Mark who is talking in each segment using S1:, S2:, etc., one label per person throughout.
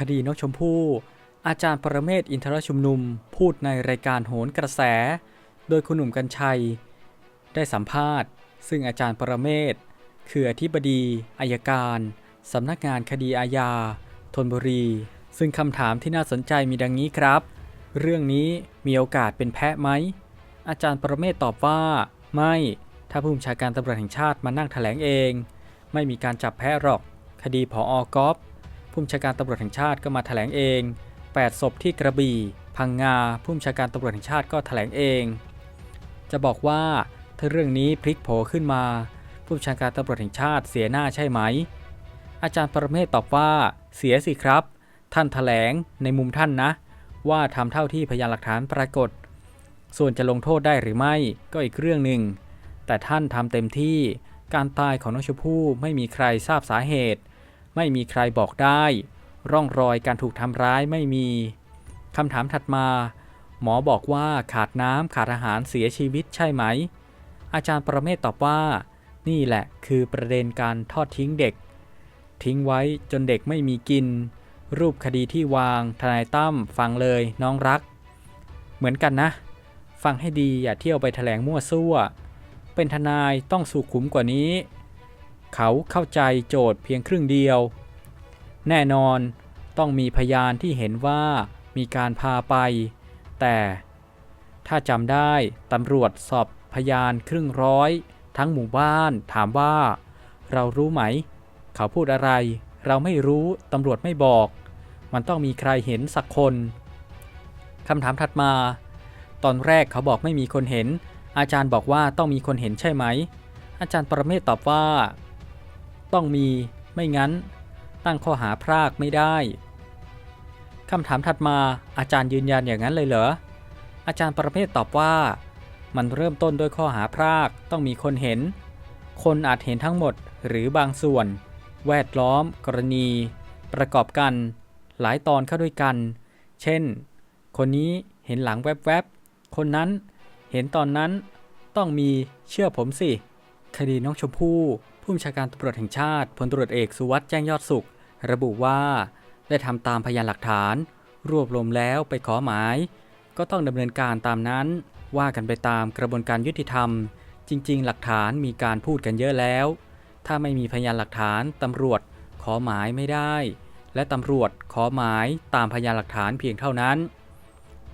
S1: คดีนกชมพู่ อาจารย์ประเมศอินทรชุมนุม พูดในรายการโหนกระแส โดยคุณหนุ่มกัญชัย ได้สัมภาษณ์ ซึ่งอาจารย์ประเมศคืออธิบดีอายการสำนักงานคดีอาญาธนบุรี ซึ่งคำถามที่น่าสนใจมีดังนี้ครับ เรื่องนี้มีโอกาสเป็นแพะไหม อาจารย์ประเมศตอบว่า ไม่ ถ้าผู้บัญชาการตำรวจแห่งชาติมานั่งแถลงเอง ไม่มีการจับแพะหรอก คดีผออกอฟ ผู้บัญชาการตำรวจแห่งชาติก็มาแถลงเอง 8 ศพที่กระบี่ พังงา ผู้บัญชาการตำรวจแห่งชาติก็แถลงเอง จะบอกว่าถ้าเรื่องนี้พลิกโผขึ้นมา ผู้บัญชาการตำรวจแห่งชาติเสียหน้าใช่ไหม อาจารย์ประเมศตอบว่าเสียสิครับ ท่านแถลงในมุมท่านนะ ว่าทำเท่าที่พยานหลักฐานปรากฏ ส่วนจะลงโทษได้หรือไม่ก็อีกเรื่องหนึ่งแต่ท่านทำเต็มที่การตายของน้องชมพู่ไม่มีใครทราบสาเหตุ ไม่มีใครบอกได้ ร่องรอยการถูกทำร้ายไม่มีคำถามถัดมา หมอบอกว่าขาดน้ำขาดอาหารเสียชีวิตใช่ไหม อาจารย์ประเมศตอบว่า นี่แหละคือประเด็นการทอดทิ้งเด็ก ทิ้งไว้จนเด็กไม่มีกิน รูปคดีที่วางทนายตั้มฟังเลยน้องรัก เหมือนกันนะ ฟังให้ดีอย่าเที่ยวไปแถลงมั่วซั่ว เป็นทนายต้องสุขุมกว่านี้ เขาเข้าใจโจทย์เพียงครึ่งเดียว แน่นอนต้องมีพยานที่เห็นว่ามีการพาไป แต่ถ้าจำได้ตำรวจสอบพยานครึ่งร้อย ทั้งหมู่บ้านถามว่า เรารู้ไหม เขาพูดอะไร เราไม่รู้ตำรวจไม่บอก มันต้องมีใครเห็นสักคนคำถามถัดมา ตอนแรกเขาบอกไม่มีคนเห็น อาจารย์บอกว่าต้องมีคนเห็นใช่ไหม อาจารย์ประเมศตอบว่า ต้องมีไม่งั้น ตั้งข้อหาพรากไม่ได้คำถามถัดมาอาจารย์ยืนยันอย่างนั้นเลยเหรอ อาจารย์ประเมศตอบว่า มันเริ่มต้นด้วยข้อหาพรากต้องมีคนเห็น คนอาจเห็นทั้งหมดหรือบางส่วน แวดล้อม กรณี ประกอบกัน หลายตอนเข้าด้วยกัน เช่น คนนี้เห็นหลังแวบๆ คนนั้นเห็นตอนนั้นต้องมีเชื่อผมสิ คดีน้องชมพู่ ผู้บัญชาการตำรวจแห่งชาติพลตรวจเอกสุวัสด์แจ้งยอดสุข ระบุว่า ได้ทำตามพยานหลักฐาน รวบรวมแล้วไปขอหมาย ก็ต้องดำเนินการตามนั้น ว่ากันไปตามกระบวนการยุติธรรม จริง ๆ หลักฐานมีการพูดกันเยอะแล้ว ถ้าไม่มีพยานหลักฐานตำรวจขอหมายไม่ได้ และตำรวจขอหมายตามพยานหลักฐานเพียงเท่านั้น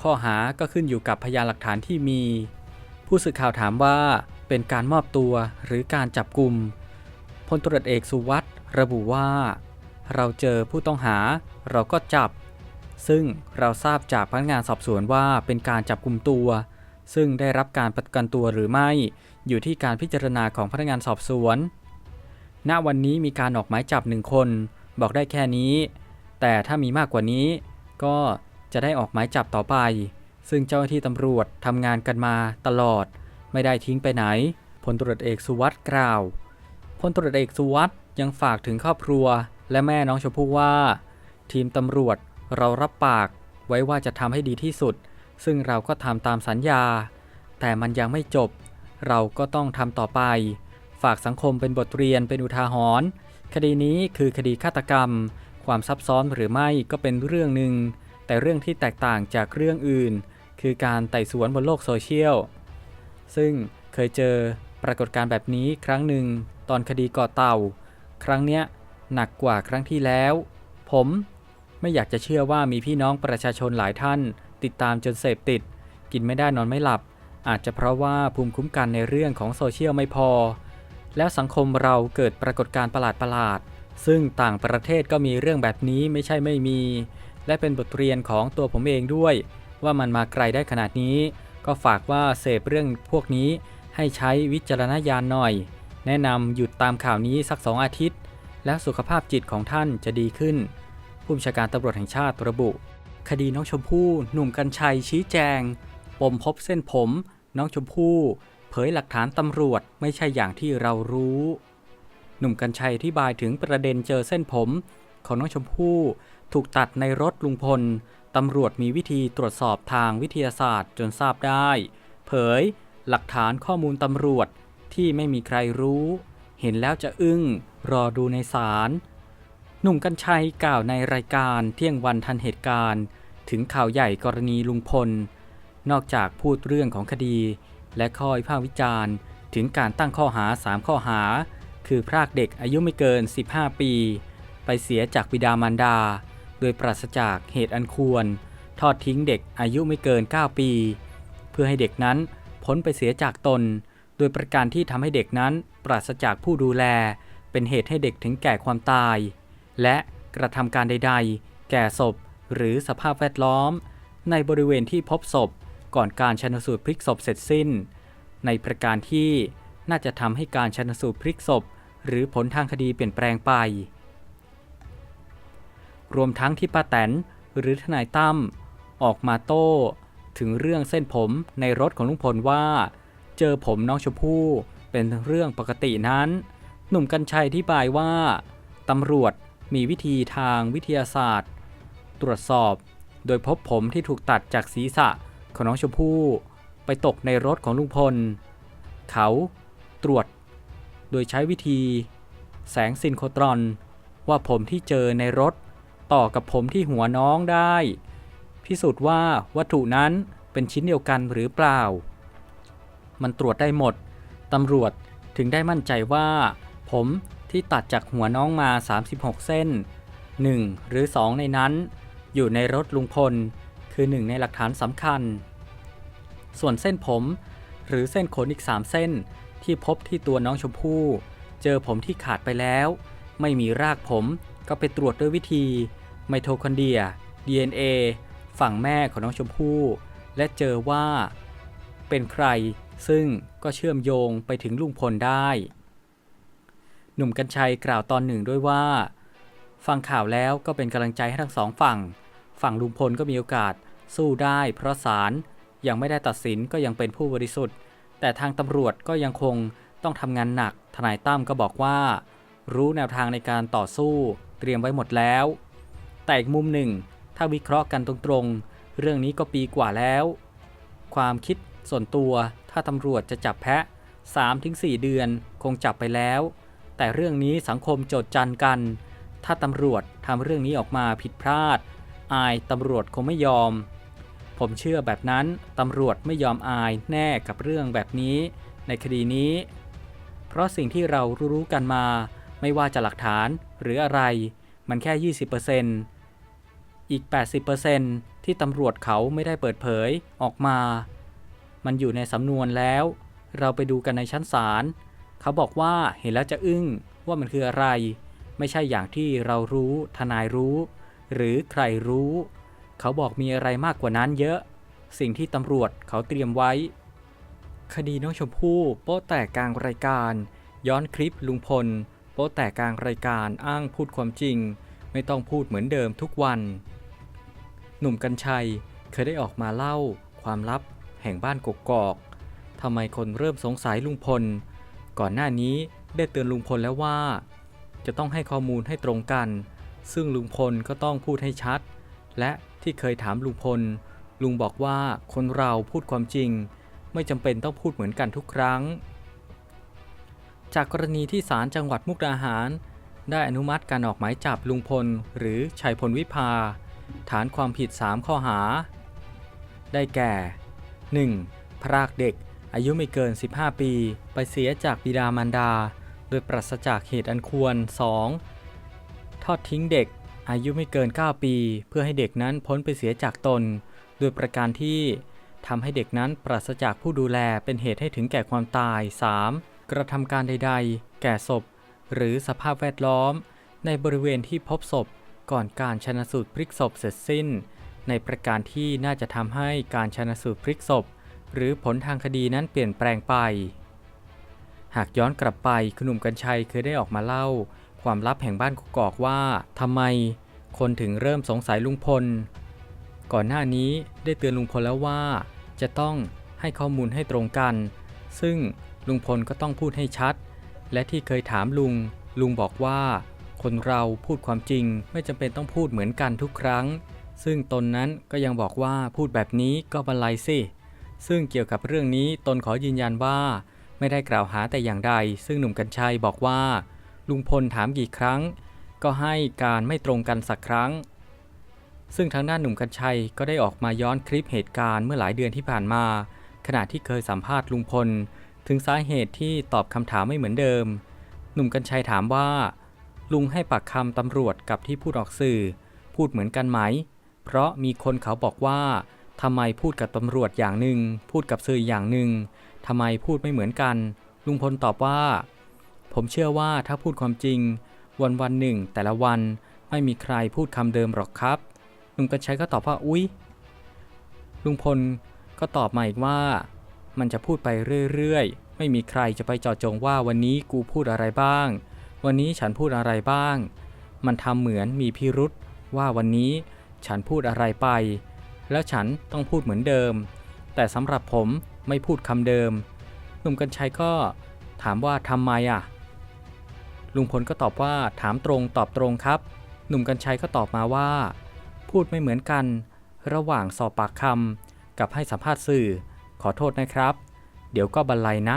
S1: ข้อหาก็ขึ้นอยู่กับพยานหลักฐานที่มี ผู้สื่อข่าวถามว่าเป็นการมอบตัวหรือการจับกลุ่ม พลตรวจเอกสุวัสด์ระบุว่า เราเจอผู้ต้องหาเราก็จับ ซึ่งเราทราบจากพนักงานสอบสวนว่าเป็นการจับกลุ่มตัว ซึ่งได้รับการประกันตัวหรือไม่ อยู่ที่การพิจารณาของพนักงานสอบสวน ณวันนี้มีการออกหมายจับหนึ่งคน บอกได้แค่นี้ แต่ถ้ามีมากกว่านี้ ก็จะได้ออกหมายจับต่อไป ซึ่งเจ้าหน้าที่ตำรวจทำงานกันมาตลอด ไม่ได้ทิ้งไปไหนพลตรวจเอกสุวัสด์กล่าว ลตรวจเอกสุวัสด์ยังฝากถึงครอบครัว และแม่น้องชมพู่ว่า ทีมตำรวจเรารับปากไว้ว่าจะทำให้ดีที่สุด ซึ่งเราก็ทำตามสัญญา แต่มันยังไม่จบ เราก็ต้องทำต่อไป ฝากสังคมเป็นบทเรียนเป็นอุทาหรณ์คดีนี้คือคดีฆาตกรรม ความซับซ้อนหรือไม่ก็เป็นเรื่องหนึ่ง แต่เรื่องที่แตกต่างจากเรื่องอื่น คือการไต่สวนบนโลกโซเชียลซึ่งเคยเจอปรากฏการณ์แบบนี้ครั้งหนึ่ง ตอนคดีก่อเต่า ครั้งเนี้ยหนักกว่าครั้งที่แล้ว ผมไม่อยากจะเชื่อว่ามีพี่น้องประชาชนหลายท่าน ติดตามจนเสพติด กินไม่ได้นอนไม่หลับ อาจจะเพราะว่าภูมิคุ้มกันในเรื่องของโซเชียลไม่พอ แล้วสังคมเราเกิดปรากฏการณ์ประหลาดๆซึ่งต่างประเทศก็มีเรื่องแบบนี้ไม่ใช่ไม่มี และเป็นบทเรียนของตัวผมเองด้วย ว่ามันมาไกลได้ขนาดนี้ ก็ฝากว่าเสพเรื่องพวกนี้ให้ใช้วิจารณญาณหน่อย แนะนำหยุดตามข่าวนี้สักสองอาทิตย์ แล้วสุขภาพจิตของท่านจะดีขึ้น ผู้บัญชาการตำรวจแห่งชาติระบุ คดีน้องชมพู่ หนุ่มกัญชัยชี้แจง ปมพบเส้นผม น้องชมพู่ เผยหลักฐานตำรวจไม่ใช่อย่างที่เรารู้ หนุ่มกัญชัยอธิบายถึงประเด็นเจอเส้นผม ของน้องชมพู่ถูกตัดในรถลุงพลตำรวจมีวิธีตรวจสอบทางวิทยาศาสตร์จนทราบได้ เผย หลักฐานข้อมูลตำรวจ ที่ไม่มีใครรู้ เห็นแล้วจะอึ้ง รอดูในศาลหนุ่มกัญชัยกล่าวในรายการเที่ยงวันทันเหตุการณ์ ถึงข่าวใหญ่กรณีลุงพล นอกจากพูดเรื่องของคดี และข้อวิพากษ์วิจารณ์ ถึงการตั้งข้อหา 3 ข้อหา คือพรากเด็กอายุไม่เกิน 15 ปี ไปเสียจากบิดามารดา โดยปราศจากเหตุอันควร ทอดทิ้งเด็กอายุไม่เกิน 9 ปี เพื่อให้เด็กนั้นพ้นไปเสียจากตน โดยประการที่ทำให้เด็กนั้นปราศจากผู้ดูแล เป็นเหตุให้เด็กถึงแก่ความตาย และกระทำการใด ๆ แก่ศพ หรือสภาพแวดล้อม ในบริเวณที่พบศพ ก่อนการชันสูตรพลิกศพเสร็จสิ้น ในประการที่น่าจะทำให้การชันสูตรพลิกศพ หรือผลทางคดีเปลี่ยนแปลงไป รวมทั้งที่ป้าแตนหรือทนายตั้มออกมาโต้ ถึงเรื่องเส้นผมในรถของลุงพลว่า เจอผมน้องชมพู่เป็นเรื่องปกตินั้น หนุ่มกัญชัยอธิบายว่าตำรวจมีวิธีทางวิทยาศาสตร์ ตรวจสอบ โดยพบผมที่ถูกตัดจากศีรษะของน้องชมพู่ไปตกในรถของลุงพล เขาตรวจ โดยใช้วิธี แสงซินโครตรอน ว่าผมที่เจอในรถ ต่อกับผมที่หัวน้องได้ พิสูจน์ว่าวัตถุนั้นเป็นชิ้นเดียวกันหรือเปล่า มันตรวจได้หมด ตำรวจถึงได้มั่นใจว่า ผมที่ตัดจากหัวน้องมา 36 เส้น 1 หรือ 2 ในนั้น อยู่ในรถลุงพล คือหนึ่งในหลักฐานสำคัญ ส่วนเส้นผม หรือเส้นขนอีก 3 เส้นที่พบที่ตัวน้องชมพู่ เจอผมที่ขาดไปแล้ว ไม่มีรากผมก็ไปตรวจด้วยวิธีไมโทคอนเดรีย DNA ฝั่งแม่ของน้องชมพู่ และเจอว่า เป็นใคร ซึ่งก็เชื่อมโยงไปถึงลุงพลได้ หนุ่มกัญชัยกล่าวตอนหนึ่งด้วยว่า ฟังข่าวแล้วก็เป็นกำลังใจให้ทั้งสองฝั่ง ฝั่งลุงพลก็มีโอกาสสู้ได้เพราะศาลยังไม่ได้ตัดสินก็ยังเป็นผู้บริสุทธิ์ แต่ทางตำรวจก็ยังคงต้องทำงานหนัก ทนายตั้มก็บอกว่า รู้แนวทางในการต่อสู้เตรียมไว้หมดแล้ว แต่อีกมุมหนึ่ง ถ้าวิเคราะห์กันตรงๆ เรื่องนี้ก็ปีกว่าแล้ว ความคิดส่วนตัว ถ้าตำรวจจะจับแพะ 3-4 เดือนคงจับไปแล้ว แต่เรื่องนี้สังคมโจดจันกัน ถ้าตำรวจทำเรื่องนี้ออกมาผิดพลาด อายตำรวจคงไม่ยอม ผมเชื่อแบบนั้นตำรวจไม่ยอมอายแน่กับเรื่องแบบนี้ ในคดีนี้ เพราะสิ่งที่เรารู้กันมา ไม่ว่าจะหลักฐานหรืออะไร มันแค่ 20%อีก 80%ที่ตำรวจเขาไม่ได้เปิดเผยออกมา มันอยู่ในสำนวนแล้ว เราไปดูกันในชั้นศาลเขาบอกว่าเห็นแล้วจะอึ้งว่ามันคืออะไร ไม่ใช่อย่างที่เรารู้ทนายรู้ หรือใครรู้ เขาบอกมีอะไรมากกว่านั้นเยอะ สิ่งที่ตำรวจเขาเตรียมไว้ คดีน้องชมพู่โป๊ะแตกกลางรายการ ย้อนคลิปลุงพล โป๊ะแตกกลางรายการอ้างพูดความจริง ไม่ต้องพูดเหมือนเดิมทุกวัน หนุ่มกัญชัยเคยได้ออกมาเล่าความลับ แห่งบ้านกกอกทำไมคนเริ่มสงสัยลุงพล ก่อนหน้านี้ได้เตือนลุงพลแล้วว่า จะต้องให้ข้อมูลให้ตรงกัน ซึ่งลุงพลก็ต้องพูดให้ชัด และที่เคยถามลุงพล ลุงบอกว่าคนเราพูดความจริง ไม่จำเป็นต้องพูดเหมือนกันทุกครั้ง จากกรณีที่ศาลจังหวัดมุกดาหาร ได้อนุมัติการออกหมายจับลุงพล หรือชัยพลวิภา ฐานความผิด 3 ข้อหา ได้แก่ 1. พรากเด็ก อายุไม่เกิน 15 ปี ไปเสียจากบิดามารดา โดยปราศจากเหตุอันควร 2. ทอดทิ้งเด็ก อายุไม่เกิน 9 ปี เพื่อให้เด็กนั้นพ้นไปเสียจากตน โดยประการที่ทำให้เด็กนั้นปราศจากผู้ดูแลเป็นเหตุให้ถึงแก่ความตาย 3. กระทำการใด ๆ แก่ศพ หรือสภาพแวดล้อม ในบริเวณที่พบศพก่อนการชนะสูตรพลิกศพเสร็จสิ้น ในประการที่น่าจะทำให้การชนะสูตรพลิกศพ หรือผลทางคดีนั้นเปลี่ยนแปลงไป หากย้อนกลับไปคุณหนุ่มกัญชัยเคยได้ออกมาเล่า ความลับแห่งบ้านกกอกว่าทำไมคนถึงเริ่มสงสัยลุงพล ก่อนหน้านี้ได้เตือนลุงพลแล้วว่า จะต้องให้ข้อมูลให้ตรงกัน ซึ่งลุงพลก็ต้องพูดให้ชัด และที่เคยถามลุง ลุงบอกว่า คนเราพูดความจริงไม่จำเป็นต้องพูดเหมือนกันทุกครั้ง ซึ่งตนนั้นก็ยังบอกว่าพูดแบบนี้ก็บรรลัยสิ ซึ่งเกี่ยวกับเรื่องนี้ตนขอยืนยันว่า ไม่ได้กล่าวหาแต่อย่างใด ซึ่งหนุ่มกัญชัยบอกว่า ลุงพลถามกี่ครั้ง ก็ให้การไม่ตรงกันสักครั้ง ซึ่งทางด้านหนุ่มกัญชัยก็ได้ออกมาย้อนคลิปเหตุการณ์เมื่อหลายเดือนที่ผ่านมา ขณะที่เคยสัมภาษณ์ลุงพล ถึงสาเหตุที่ตอบคำถามไม่เหมือนเดิม หนุ่มกัญชัยถามว่า ลุงให้ปากคำตำรวจกับที่พูดออกสื่อ พูดเหมือนกันไหม เพราะมีคนเขาบอกว่าทำไมพูดกับตำรวจอย่างหนึ่ง พูดกับสื่ออย่างหนึ่งทำไมพูดไม่เหมือนกัน ลุงพลตอบว่า ผมเชื่อว่าถ้าพูดความจริง วันวันหนึ่ง แต่ละวันไม่มีใครพูดคำเดิมหรอกครับลุงกัญชัยก็ตอบว่าอุ๊ย ลุงพลก็ตอบมาอีกว่า มันจะพูดไปเรื่อยๆ ไม่มีใครจะไปเจาะจงว่าวันนี้กูพูดอะไรบ้าง วันนี้ฉันพูดอะไรบ้าง มันทำเหมือนมีพิรุษว่าวันนี้ ฉันพูดอะไรไป แล้วฉันต้องพูดเหมือนเดิม แต่สำหรับผมไม่พูดคำเดิม หนุ่มกัญชัยก็ถามว่าทำไมอะ ลุงพลก็ตอบว่าถามตรงตอบตรงครับ หนุ่มกัญชัยก็ตอบมาว่า พูดไม่เหมือนกัน ระหว่างสอบปากคำกับให้สัมภาษณ์สื่อ ขอโทษนะครับ เดี๋ยวก็บรรลัยนะ